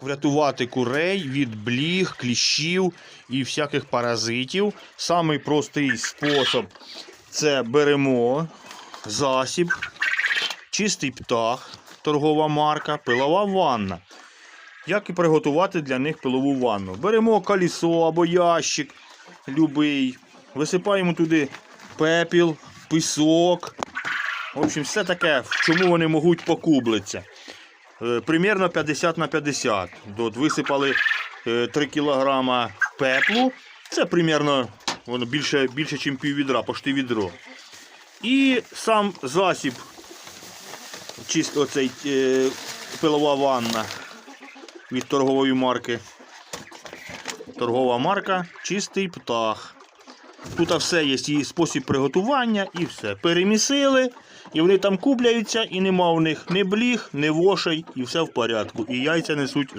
Врятувати курей від бліг, кліщів і всяких паразитів. Самий простий спосіб це беремо засіб, чистий птах, торгова марка, пилова ванна. Як і приготувати для них пилову ванну? Беремо колесо або ящик любий, висипаємо туди пепіл, пісок. В общем, все таке, в чому вони можуть покублитися. Е, Примірно 50 на 50. От висипали е, 3 кг пеплу. Це примірно воно більше, більше ніж пів відра, почти відро. І сам засіб, чисто оцей е, пилова ванна від торгової марки. Торгова марка чистий птах. Тут все є її спосіб приготування, і все. Перемісили, і вони там купляються, і нема в них ні бліг, ні вошей, і все в порядку. І яйця несуть